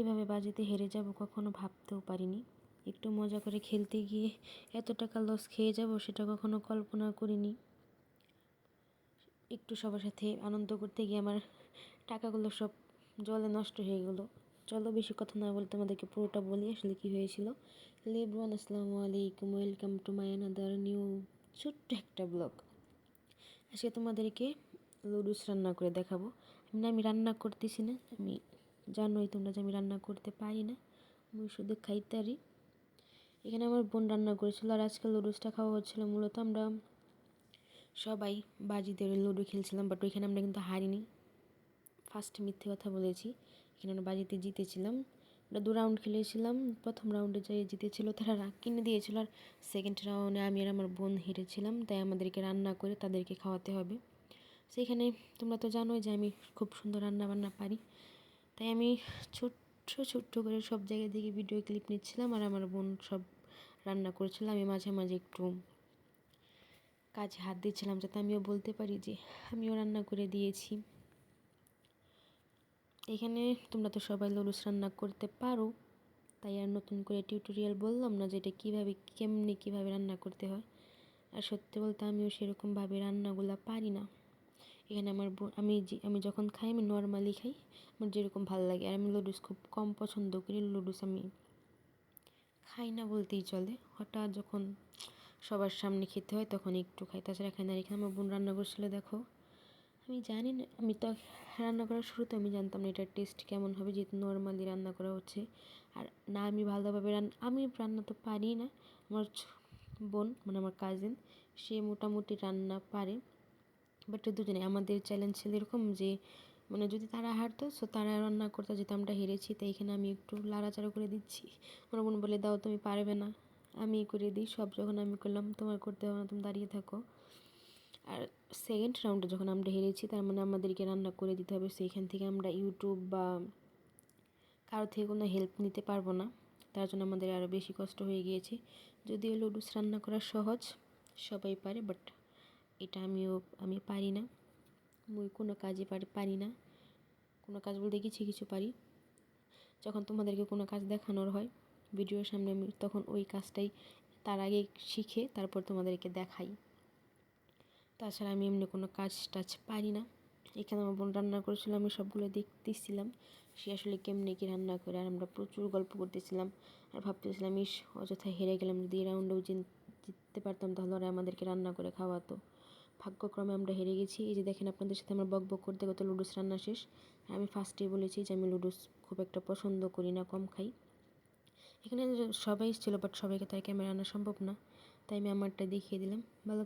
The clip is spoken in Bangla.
এভাবে বাজিতে হেরে যাব কখনো ভাবতেও পারিনি। একটু মজা করে খেলতে গিয়ে এত টাকা লস খেয়ে যাব সেটা কখনো কল্পনা করিনি। একটু সবার সাথে আনন্দ করতে গিয়ে আমার টাকাগুলো সব জলে নষ্ট হয়ে গেলো। চলো বেশি কথা না বলে তোমাদেরকে পুরোটা বলি, আসলে কী হয়েছিল? লেব্রান আসসালামু আলাইকুম welcome to my another new ছোট্ট একটা ব্লগ আজকে তোমাদেরকে লুডুস রান্না করে দেখাবো। না, আমি রান্না করতেছি না, আমি জানোই তোমরা যে আমি রান্না করতে পারি না। আমি শুধু খাইতারি। এখানে আমার বোন রান্না করেছিল আর আজকে লুডুসটা খাওয়া হচ্ছিল মূলত আমরা সবাই বাজিদের লুডো খেলছিলাম বাট ওইখানে আমরা কিন্তু হারিনি। ফার্স্ট মিথ্যে কথা বলেছি। এখানে আমরা বাজিতে জিতেছিলাম। আমরা দু রাউন্ড খেলেছিলাম। প্রথম রাউন্ডে যাই জিতেছিল তারা রাগ কিনে দিয়েছিল আর সেকেন্ড রাউন্ডে আমি আর আমার বোন হেরেছিলাম, তাই আমাদেরকে রান্না করে তাদেরকে খাওয়াতে হবে। সেখানে তোমরা তো জানোই যে আমি খুব সুন্দর রান্না বান্না পারি। তাই আমি ছোট্ট ছোট্ট করে সব জায়গা থেকে ভিডিও ক্লিপ নিচ্ছিলাম আর আমার বোন সব রান্না করেছিল। আমি মাঝে মাঝে একটু কাজে হাত দিচ্ছিলাম যাতে আমিও বলতে পারি যে আমিও রান্না করে দিয়েছি। এখানে তোমরা তো সবাই লুডুস রান্না করতে পারো। তাই আর নতুন করে টিউটোরিয়াল বললাম না যে এটা কীভাবে, কেমনি কীভাবে রান্না করতে হয়। আর সত্যি বলতে আমিও সেরকমভাবে রান্নাগুলো পারি না। এখানে আমার আমি আমি যখন খাই, আমি নর্মালি খাই, আমার যেরকম ভালো লাগে। আর আমি লুডুস খুব কম পছন্দ করি লুডুস আমি খাই না বলতেই চলে। হঠাৎ যখন সবার সামনে খেতে হয়, তখন একটু খাই। তাছাড়া খাই না এখানে আমার বোন রান্না করছিল, দেখো। আমি জানি না, আমি তো রান্না করার শুরুতে আমি জানতাম না এটার টেস্ট কেমন হবে, যেহেতু নর্মালি রান্না করা হচ্ছে। আর না, আমি ভালোভাবে রান্না আমি রান্না তো পারি না। আমার বোন মানে আমার কাজিন সে মোটামুটি রান্না পারে। বাট দুজনে, আমাদের চ্যালেঞ্জ ছিল এরকম যে মানে যদি তারা হারতো সো তারা রান্না করতো, যেহেতু আমরা হেরেছি, তাই এখানে আমি একটু লাড়াচাড়া করে দিচ্ছি। আমার বোন বলে, দাও, তুমি পারবে না। আমি করে দিই, সব যখন আমি করলাম, তোমার করতে হবে না, তুমি দাঁড়িয়ে থাকো। আর সেকেন্ড রাউন্ডে যখন আমরা হেরেছি, তার মানে আমাদেরকে রান্না করে দিতে হবে সেইখান থেকে আমরা ইউটিউব বা কারও থেকে কোনো হেল্প নিতে পারব না। তার জন্য আমাদের আরও বেশি কষ্ট হয়ে গিয়েছে। যদিও লুডুস রান্না করা সহজ, সবাই পারে বাট এটা আমিও, আমি পারি না। মুই কোনো কাজে পারি পারি না। কোনো কাজ বলতে কিছু কিছু পারি। যখন তোমাদেরকে কোনো কাজ দেখানোর হয় ভিডিওর সামনে আমি তখন ওই কাজটাই তার আগে শিখে তারপর তোমাদেরকে দেখাই। তাছাড়া আমি এমনি কোনো কাজ টাজ পারি না। এখানে আমার বোন রান্না করেছিল, আমি সবগুলো দেখতেছিলাম। সে আসলে কেমনে কি রান্না করে, আর আমরা প্রচুর গল্প করতেছিলাম। আর ভাবতেছিলাম, ইস, অযথায় হেরে গেলাম, যদি রাউন্ডেও জিততে পারতাম তাহলে ওরা আমাদেরকে রান্না করে খাওয়াতো। ভাগ্যক্রমে আমরা হেরে গেছি। এই যে দেখেন আপনাদের সাথে আমার বক বক করতে করতে লুডোস রান্না শেষ। আমি ফার্স্টেই বলেছি যে আমি লুডোস খুব একটা পছন্দ করি না, কম খাই। এখানে সবাই ছিল বাট সবাইকে তাই ক্যামেরা আনা সম্ভব না। তাই আমি আমারটা দেখিয়ে দিলাম। ভালো